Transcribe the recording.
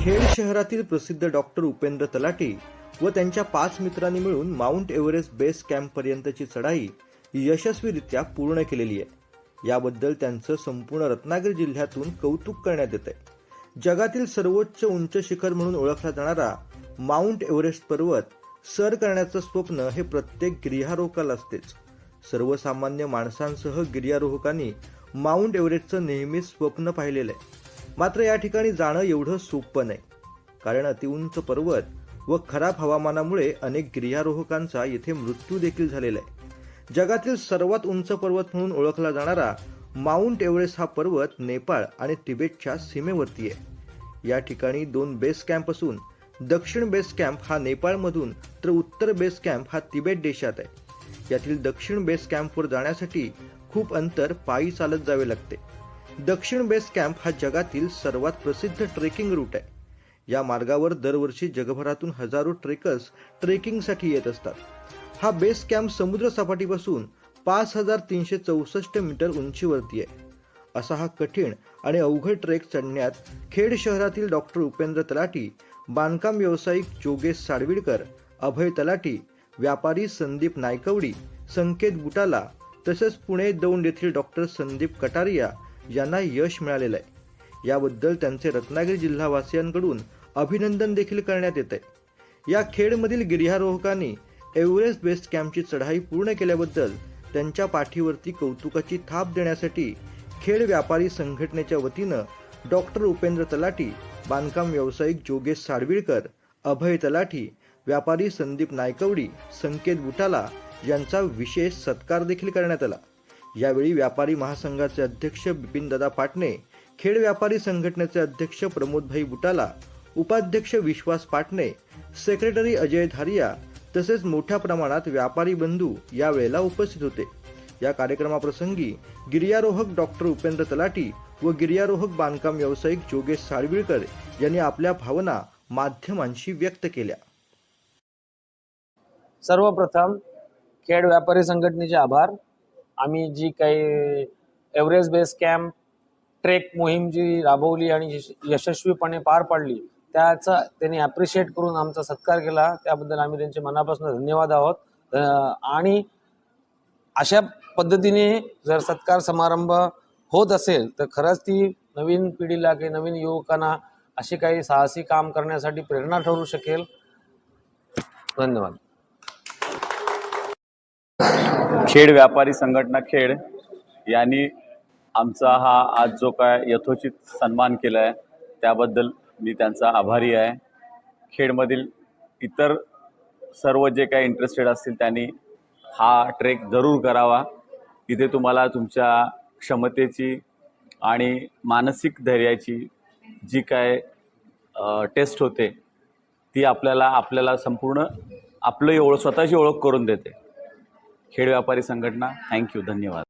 खेड शहरातील प्रसिद्ध डॉक्टर उपेंद्र तलाटी व त्यांच्या पाच मित्रांनी मिळून माउंट एव्हरेस्ट बेस कॅम्प पर्यंतची चढाई यशस्वीरित्या पूर्ण केलेली आहे. याबद्दल त्यांचं संपूर्ण रत्नागिरी जिल्ह्यातून कौतुक करण्यात येत आहे जगातील सर्वोच्च उंच शिखर म्हणून ओळखला जाणारा माउंट एव्हरेस्ट पर्वत सर करण्याचं स्वप्न हे प्रत्येक गिर्यारोहकाला असतेच. सर्वसामान्य माणसांसह गिर्यारोहकांनी माउंट एव्हरेस्टचं नेहमीच स्वप्न पाहिलेलं आहे. मात्र या ठिकाणी जाणं एवढं सोपं नाही. कारण अतिउंच पर्वत व खराब हवामानामुळे अनेक गिर्यारोहकांचा येथे मृत्यू देखील झालेला आहे. जगातील सर्वात उंच पर्वत म्हणून ओळखला जाणारा माउंट एव्हरेस्ट हा पर्वत नेपाळ आणि तिबेटच्या सीमेवरती आहे. या ठिकाणी दोन बेस कॅम्प असून दक्षिण बेस कॅम्प हा नेपाळमधून तर उत्तर बेस कॅम्प हा तिबेट देशात आहे. यातील दक्षिण बेस कॅम्पवर जाण्यासाठी खूप अंतर पायी चालत जावे लागते. दक्षिण बेस कॅम्प हा जगातील सर्वात प्रसिद्ध ट्रेकिंग रूट आहे. या मार्गावर दरवर्षी जगभरातून हजारो ट्रेकर्स ट्रेकिंगसाठी येत असतात. हा बेस कॅम्प समुद्र सपाटीपासून पाच हजार तीनशे चौसष्ट मीटर उंचीवरती आहे. असा हा कठीण आणि अवघड ट्रेक चढण्यात खेड शहरातील डॉक्टर उपेंद्र तलाटी बांधकाम व्यावसायिक जोगेश साडविडकर अभय तलाटी व्यापारी संदीप नायकवडी संकेत बुटाला तसेच पुणे दौंड येथील डॉक्टर संदीप कटारिया यांना यश मिळालेलं आहे. याबद्दल त्यांचे रत्नागिरी जिल्हावासियांकडून अभिनंदन देखील करण्यात येत आहे या खेडमधील गिर्यारोहकांनी एव्हरेस्ट बेस कॅम्पची चढाई पूर्ण केल्याबद्दल त्यांच्या पाठीवरती कौतुकाची थाप देण्यासाठी खेड व्यापारी संघटनेच्या वतीनं डॉक्टर उपेंद्र तलाटी बांधकाम व्यावसायिक जोगेश साळवीळकर अभय तलाठी व्यापारी संदीप नायकवडी संकेत बुटाला यांचा विशेष सत्कार देखील करण्यात आला. यावेळी व्यापारी महासंघाचे अध्यक्ष बिपिनदादा पाटणे खेड व्यापारी संघटनेचे अध्यक्ष प्रमोदभाई बुटाला उपाध्यक्ष विश्वास पाटणे सेक्रेटरी अजय धारिया तसेच मोठ्या प्रमाणात व्यापारी बंधू यावेळेला उपस्थित होते. या कार्यक्रमाप्रसंगी गिर्यारोहक डॉक्टर उपेंद्र तलाटी व गिर्यारोहक बांधकाम व्यावसायिक जोगेश साळविळकर यांनी आपल्या भावना माध्यमांशी व्यक्त केल्या. सर्वप्रथम खेड व्यापारी संघटनेचे आभार. आम्ही जी काही एव्हरेस्ट बेस कॅम्प ट्रेक मोहीम जी राबवली आणि यश- यशस्वीपणे पार पाडली त्याचा त्यांनी ॲप्रिशिएट करून आमचा सत्कार केला. त्याबद्दल आम्ही त्यांचे मनापासून धन्यवाद आहोत. आणि अशा पद्धतीने जर सत्कार समारंभ होत असेल तर खरंच ती नवीन पिढीला काही नवीन युवकांना अशी काही साहसी काम करण्यासाठी प्रेरणा ठरू शकेल. धन्यवाद. खेड व्यापारी संघटना खेड यांनी आमचा हा आज जो काय यथोचित सन्मान केला आहे त्याबद्दल मी त्यांचा आभारी आहे. खेडमधील इतर सर्व जे काही इंटरेस्टेड असतील त्यांनी हा ट्रेक जरूर करावा. इथे तुम्हाला तुमच्या क्षमतेची आणि मानसिक धैर्याची जी काय टेस्ट होते ती आपल्याला आपल्याला संपूर्ण आपलं ओळख स्वतःची ओळख करून देते. खेड व्यापारी संघटना. थँक्यू धन्यवाद.